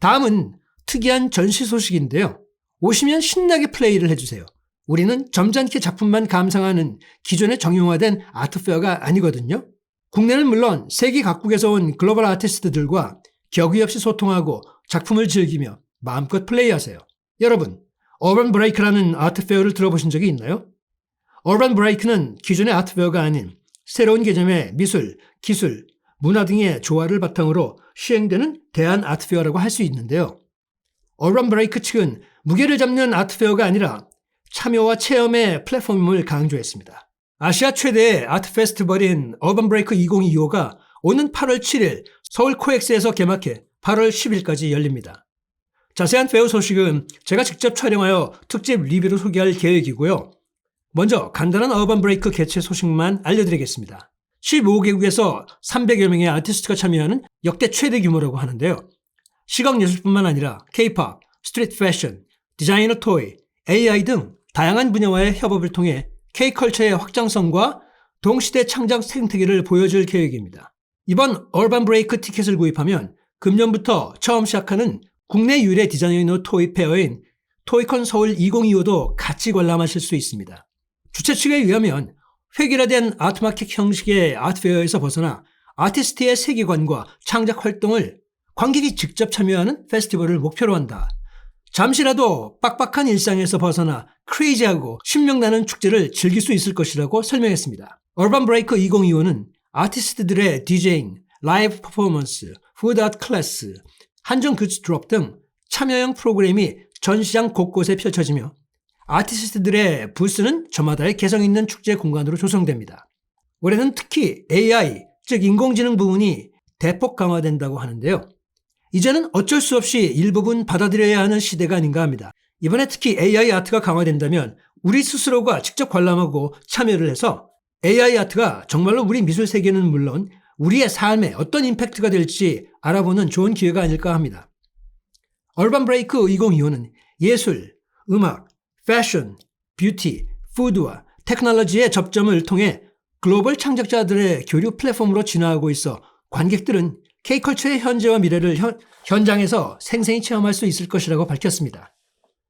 다음은 특이한 전시 소식인데요. 오시면 신나게 플레이를 해주세요. 우리는 점잖게 작품만 감상하는 기존의 정형화된 아트페어가 아니거든요. 국내는 물론 세계 각국에서 온 글로벌 아티스트들과 격의 없이 소통하고 작품을 즐기며 마음껏 플레이하세요. 여러분, 어반 브레이크라는 아트페어를 들어보신 적이 있나요? 어반 브레이크는 기존의 아트페어가 아닌 새로운 개념의 미술, 기술, 문화 등의 조화를 바탕으로 시행되는 대한 아트페어라고 할 수 있는데요. 어반 브레이크 측은 무게를 잡는 아트페어가 아니라 참여와 체험의 플랫폼을 강조했습니다. 아시아 최대의 아트 페스티벌인 어반 브레이크 2025가 오는 8월 7일 서울 코엑스에서 개막해 8월 10일까지 열립니다. 자세한 페어 소식은 제가 직접 촬영하여 특집 리뷰로 소개할 계획이고요. 먼저 간단한 어반 브레이크 개최 소식만 알려드리겠습니다. 15개국에서 300여 명의 아티스트가 참여하는 역대 최대 규모라고 하는데요. 시각예술뿐만 아니라 K-pop, 스트리트 패션, 디자이너 토이, AI 등 다양한 분야와의 협업을 통해 K-컬처의 확장성과 동시대 창작 생태계를 보여줄 계획입니다. 이번 얼반 브레이크 티켓을 구입하면 금년부터 처음 시작하는 국내 유일의 디자이너 토이 페어인 토이콘 서울 2025도 같이 관람하실 수 있습니다. 주최 측에 의하면 획일화된 아트마켓 형식의 아트페어에서 벗어나 아티스트의 세계관과 창작 활동을 관객이 직접 참여하는 페스티벌을 목표로 한다. 잠시라도 빡빡한 일상에서 벗어나 크레이지하고 신명나는 축제를 즐길 수 있을 것이라고 설명했습니다. 얼반 브레이크 2025는 아티스트들의 디제잉, 라이브 퍼포먼스, 푸드 아트 클래스, 한정 굿즈 드롭 등 참여형 프로그램이 전시장 곳곳에 펼쳐지며 아티스트들의 부스는 저마다의 개성 있는 축제 공간으로 조성됩니다. 올해는 특히 AI, 즉 인공지능 부분이 대폭 강화된다고 하는데요. 이제는 어쩔 수 없이 일부분 받아들여야 하는 시대가 아닌가 합니다. 이번에 특히 AI 아트가 강화된다면 우리 스스로가 직접 관람하고 참여를 해서 AI 아트가 정말로 우리 미술 세계는 물론 우리의 삶에 어떤 임팩트가 될지 알아보는 좋은 기회가 아닐까 합니다. 얼반 브레이크 2025는 예술, 음악, 패션, 뷰티, 푸드와 테크놀로지의 접점을 통해 글로벌 창작자들의 교류 플랫폼으로 진화하고 있어 관객들은 K컬처의 현재와 미래를 현, 현장에서 생생히 체험할 수 있을 것이라고 밝혔습니다.